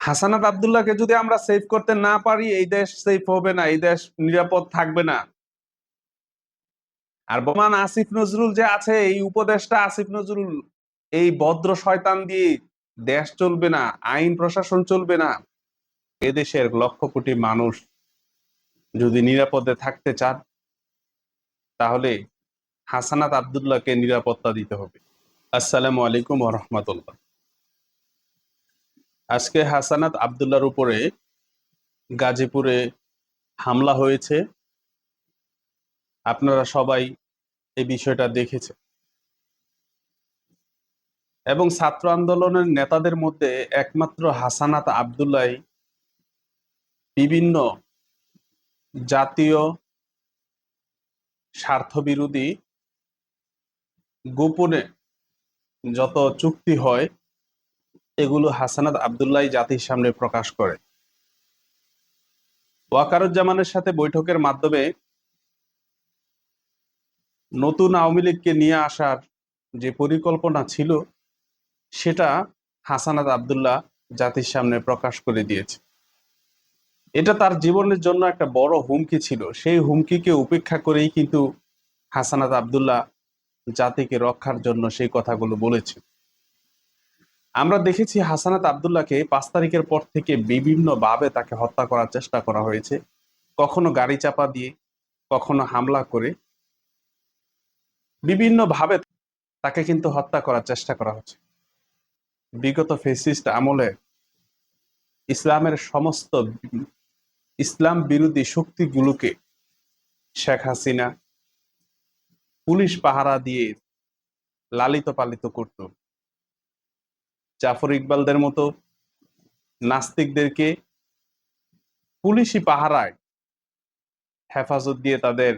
হাসানাত আব্দুল্লাহকে যদি আমরা সেভ করতে না পারি, এই দেশ সেফ হবে না, এই দেশ নিরাপদ থাকবে না। আর বমান আসিফ নজরুল যে আছে, এই উপদেশটা আসিফ নজরুল, এই ভদ্র শয়তান দিয়ে দেশ চলবে না, আইন প্রশাসন চলবে না। এদেশের লক্ষ কোটি মানুষ যদি নিরাপদে থাকতে চান, তাহলে হাসানাত আব্দুল্লাহকে নিরাপত্তা দিতে হবে। আসসালামু আলাইকুম রহমতুল্লাহ। আজকে হাসানাত আব্দুল্লাহর উপরে গাজীপুরে হামলা হয়েছে। আপনারা সবাই এই বিষয়টা দেখেছে এবং ছাত্র আন্দোলনের নেতাদের মধ্যে একমাত্র হাসানাত আব্দুল্লাহ বিভিন্ন জাতীয় স্বার্থবিরোধী গোপনে যত চুক্তি হয় এগুলো হাসানাত আব্দুল্লাহ জাতির সামনে প্রকাশ করে। ওয়াকারুজ্জামানের সাথে বৈঠকের মাধ্যমে নতুন আওয়ামী লীগকে নিয়ে আসার যে পরিকল্পনা ছিল, সেটা হাসানাত আব্দুল্লাহ জাতির সামনে প্রকাশ করে দিয়েছে। এটা তার জীবনের জন্য একটা বড় হুমকি ছিল। সেই হুমকিকে উপেক্ষা করেই কিন্তু হাসানাত আব্দুল্লাহ জাতিকে রক্ষার জন্য সেই কথাগুলো বলেছে আমরা দেখেছি হাসানাত আব্দুল্লাহকে পাঁচ তারিখের পর থেকে বিভিন্ন ভাবে তাকে হত্যা করার চেষ্টা করা হয়েছে। কখনো গাড়ি চাপা দিয়ে, কখনো হামলা করে। বিভিন্ন ভাবে তাকে কিন্তু হত্যা করার চেষ্টা করা হচ্ছে। বিগত ফেসিস্ট আমলে ইসলামের সমস্ত ইসলাম বিরোধী শক্তিগুলোকে শেখ হাসিনা পুলিশ পাহারা দিয়ে লালিত পালিত করত। জাফর ইকবালদের মতো নাস্তিকদেরকে পুলিশি পাহারায় হেফাজত দিয়ে তাদের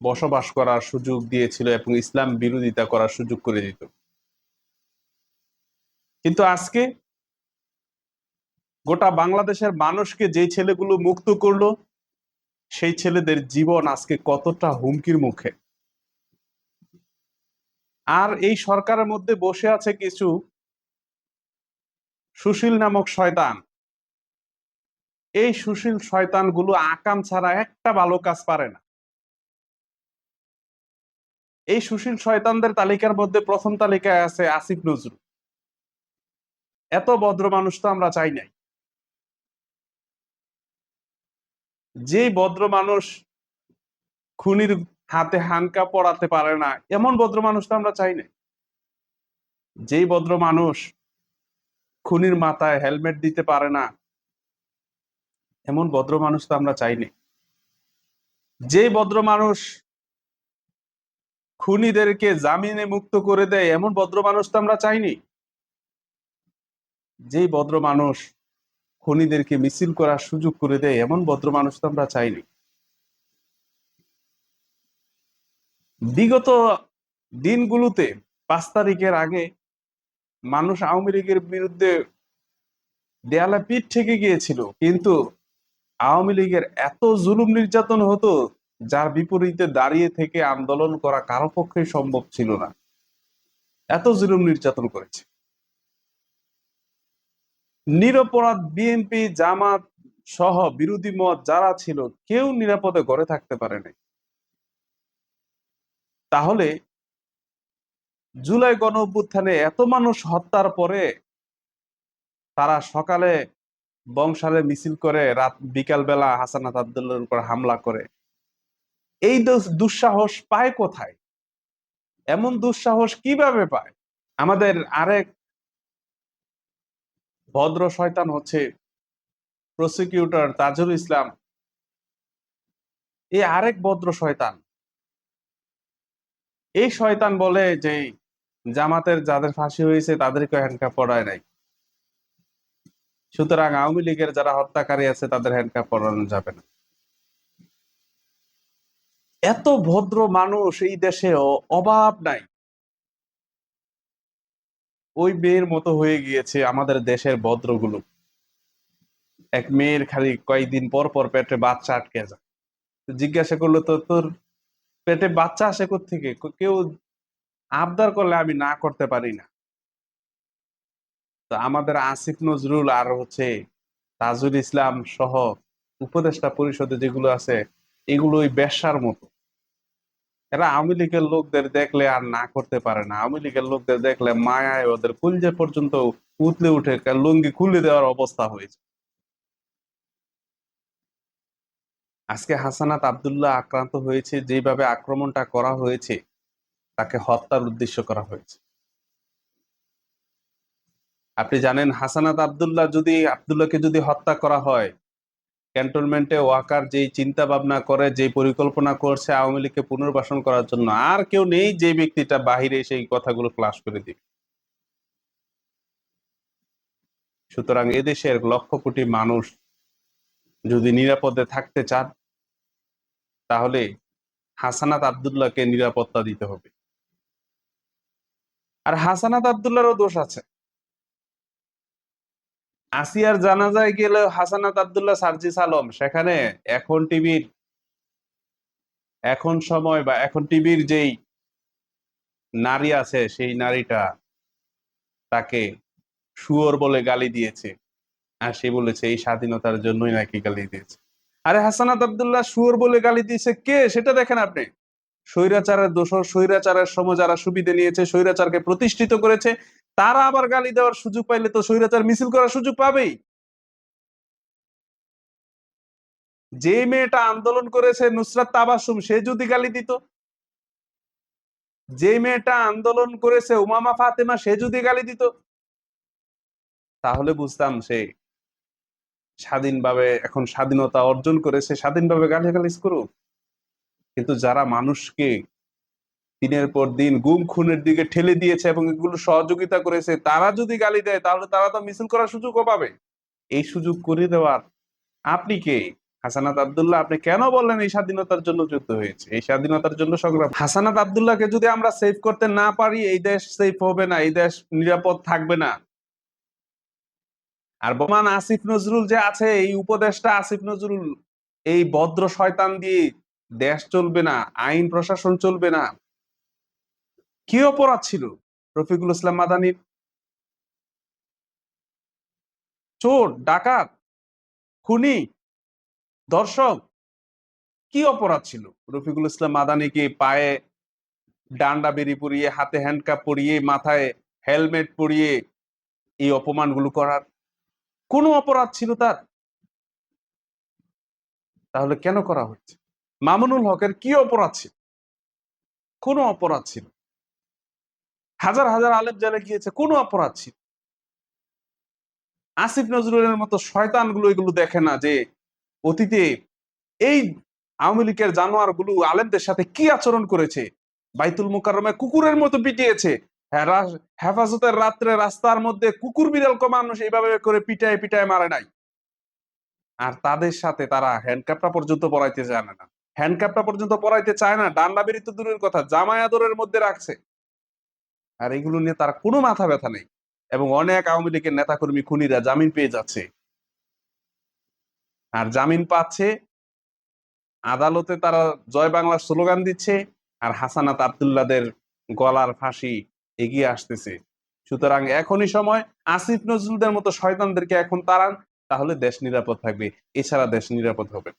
বসবাস করার সুযোগ দিয়েছিল এবং ইসলাম বিরোধিতা করার সুযোগ করে দিত। কিন্তু আজকে গোটা বাংলাদেশের মানুষকে যে ছেলেগুলো মুক্ত করল, সেই ছেলেদের জীবন আজকে কতটা হুমকির মুখে। আর এই সরকারের মধ্যে বসে আছে কিছু সুশীল নামক শয়তান। এই সুশীল শয়তানগুলো আকাম ছাড়া একটা ভালো কাজ পারে না। এই সুশীল শয়তানদের তালিকার মধ্যে প্রথম তালিকায় আছে আসিফ নজরুল। এত ভদ্র মানুষ তো আমরা চাই নাই। যে ভদ্র মানুষ খুনির হাতে হানকা পড়াতে পারে না, এমন ভদ্র মানুষ তো আমরা চাই নাই। যেই ভদ্র মানুষ খুনির মাথায় হেলমেট দিতে পারে না। এমন ভদ্র মানুষ তো আমরা চাইনি। যে ভদ্র মানুষ খুনিদেরকে জামিনে মুক্ত করে দেয়, এমন ভদ্র মানুষ তো আমরা চাইনি। যেই ভদ্র মানুষ খুনিদেরকে মিছিল করার সুযোগ করে দেয়, এমন ভদ্র মানুষ তো আমরা চাইনি। বিগত দিনগুলোতে পাঁচ তারিখের আগে মানুষ আওয়ামী লীগের বিরুদ্ধে দেয়ালে পিঠ থেকে গিয়েছিল। কিন্তু আওয়ামী লীগের এত জুলুম নির্যাতন হতো, যার বিপরীতে দাঁড়িয়ে থেকে আন্দোলন করা কারও পক্ষে সম্ভব ছিল না। এত জুলুম নির্যাতন করেছে। নিরপরাধ বিএনপি জামাত সহ বিরোধী মত যারা ছিল, কেউ নিরাপদে ঘরে থাকতে পারে নাই তাহলে জুলাই গণ অভ্যুত্থানে এত মানুষ হত্যার পরে তারা সকালে বংশালে মিছিল করে রাত বিকাল বেলা হাসানাত আবদুল্লার উপর হামলা করে। এই দুঃসাহস পায় কোথায়? এমন দুঃসাহস কীভাবে পায়? আমাদের আরেক ভদ্র শয়তান হচ্ছে প্রসিকিউটর তাজুল ইসলাম। এই আরেক ভদ্র শয়তান। এই শয়তান বলে যে জামাতের যাদের ফাঁসি হয়েছে তাদেরকে হ্যান্ডকাপ পড়ায় নাই। সুতরাং আওয়ামী লীগের যারা হত্যাকারী আছে, তাদের হ্যান্ডকাপ পড়ানো যাবে না। এত ভদ্র মানুষ এই দেশে অ- অভাব নাই। ওই মেয়ের মতো হয়ে গিয়েছে আমাদের দেশের ভদ্রগুলো। এক মেয়ের খালি কয়েকদিন পর পর পেটে বাচ্চা আটকে যায়। জিজ্ঞাসা করল, তো তোর পেটে বাচ্চা আসে থেকে কেউ আবদার করলে আমি না করতে পারি না। তো আমাদের আসিফ নজরুল আর হচ্ছে তাজুল ইসলাম সহ উপদেষ্টা পরিষদে যেগুলো আছে এগুলো ওই বেশ্যার মতো। এরা আওয়ামী লীগের লোকদের দেখলে আর না করতে পারে না। আওয়ামী লীগের লোকদের দেখলে মায়ায় ওদের কুলজে পর্যন্ত উতলে উঠে লুঙ্গি খুলে দেওয়ার অবস্থা হয়েছে আজকে হাসানাত আবদুল্লাহ আক্রান্ত হয়েছে, যেভাবে আক্রমণটা করা হয়েছে তাকে হত্যার উদ্দেশ্য করা হয়েছে। আপনি জানেন হাসানাত আব্দুল্লাহ যদি, আব্দুল্লাহকে যদি হত্যা করা হয়, ক্যান্টনমেন্টে ওয়াকার যেই চিন্তা ভাবনা করে যে পরিকল্পনা করছে আওয়ামী লীগকে পুনর্বাসন করার জন্য, আর কেউ নেই যে ব্যক্তিটা বাহিরে সেই কথাগুলো ফ্লাশ করে দিবে। সুতরাং এদেশের লক্ষ কোটি মানুষ যদি নিরাপদে থাকতে চান, তাহলে হাসানাত আবদুল্লাহকে নিরাপত্তা দিতে হবে। আর হাসানাত আব্দুল্লাহরও দোষ আছে। আসিয়ার জানাজায় গেলে হাসানাত আব্দুল্লাহ সার্জিস আলম, সেখানে এখন টিভির, এখন সময় বা এখন টিভির যেই নারী আছে, সেই নারীটা তাকে শুয়োর বলে গালি দিয়েছে। আর সে বলেছে, এই স্বাধীনতার জন্যই নাকি গালি দিয়েছে। আরে হাসানাত আবদুল্লাহ শুয়োর বলে গালি দিয়েছে কে? সেটা দেখেন আপনি। স্বৈরাচারের দোষর স্বৈরাচারের সময় যারা সুবিধা নিয়েছে, স্বৈরাচারকে প্রতিষ্ঠিত করেছে, তারা আবার গালি দেওয়ার সুযোগ পাইলে তো স্বৈরাচার মিছিল করার সুযোগ পাবেই। যে মেয়েটা আন্দোলন করেছে নুসরাত তাবাসুম, সে যদি গালি দিত। যে মেয়েটা আন্দোলন করেছে উমামা ফাতেমা, সে যদি গালি দিত। তাহলে বুঝতাম সে স্বাধীনভাবে, এখন স্বাধীনতা অর্জন করেছে, স্বাধীনভাবে গালিগালিজ করুক। কিন্তু যারা মানুষকে দিনের পর দিন গুম, খুনের দিকে ঠেলে দিয়েছে এবং এগুলো সহযোগিতা করেছে, তারা যদি গালি দেয়, তাহলে তারা তো মিছিল করার সুযোগও পাবে। এই সুযোগ করে দেওয়ার আপনি কে? হাসানাত আবদুল্লাহ, আপনি কেন বললেন এই স্বাধীনতার জন্য যুদ্ধ হয়েছে? এই স্বাধীনতার জন্য সংগ্রাম হাসানাত আব্দুল্লাহকে যদি আমরা সেভ করতে না পারি, এই দেশ সেফ হবে না, এই দেশ নিরাপদ থাকবে না। আর বমান আসিফ নজরুল যে আছে, এই উপদেশটা আসিফ নজরুল, এই ভদ্র শয়তান দিয়ে দেশ চলবে না, আইন প্রশাসন চলবে না। কি অপরাধ ছিল রফিকুল ইসলাম মাদানির? চোর, ডাকাত, খুনি, দর্শক, কি অপরাধ ছিল? রফিকুল ইসলাম মাদানিকে পায়ে ডান্ডা বেরি পরিয়ে, হাতে হ্যান্ডকাপ পরিয়ে, মাথায় হেলমেট পরিয়ে এই অপমানগুলো করার কোনো অপরাধ ছিল তার? তাহলে কেন করা হচ্ছে? মামুনুল হকের কি অপরাধ ছিল? কোনো অপরাধ ছিল হাজার হাজার আলেম জেলে গিয়েছে কোনো অপরাধ ছিল আসিফ নজরুলের মতো শয়তানগুলো এগুলো দেখে না যে অতীতে এই আওয়ামী লীগের জানোয়ারগুলো আলেমদের সাথে কি আচরণ করেছে? বাইতুল মুকাররমে কুকুরের মতো পিটিয়েছে। হ্যাঁ, হেফাজতের রাত্রে রাস্তার মধ্যে কুকুর বিড়াল মানুষ এইভাবে করে পিটায় পিটায় মারে নাই। আর তাদের সাথে তারা হ্যান্ডকাপটা পর্যন্ত পড়াইতে জানে না। হ্যান্ডকাপটা পর্যন্ত পরাইতে চায় না ডান্ডা বেরি তো দূরের কথা, জামাই আদরের মধ্যে রাখছে। আর এগুলো নিয়ে তার কোনো মাথা ব্যথা নেই এবং অনেক আওয়ামী লীগের নেতাকর্মী, খুনিরা জামিন পেয়ে যাচ্ছে। আর জামিন পাচ্ছে, আদালতে তারা জয় বাংলার স্লোগান দিচ্ছে আর হাসানাত আবদুল্লাদের গলার ফাঁসি এগিয়ে আসতেছে। সুতরাং এখনই সময়, আসিফ নজরুলদের মতো শয়তানদেরকে এখন তাড়ান, তাহলে দেশ নিরাপদ থাকবে। এছাড়া দেশ নিরাপদ হবে।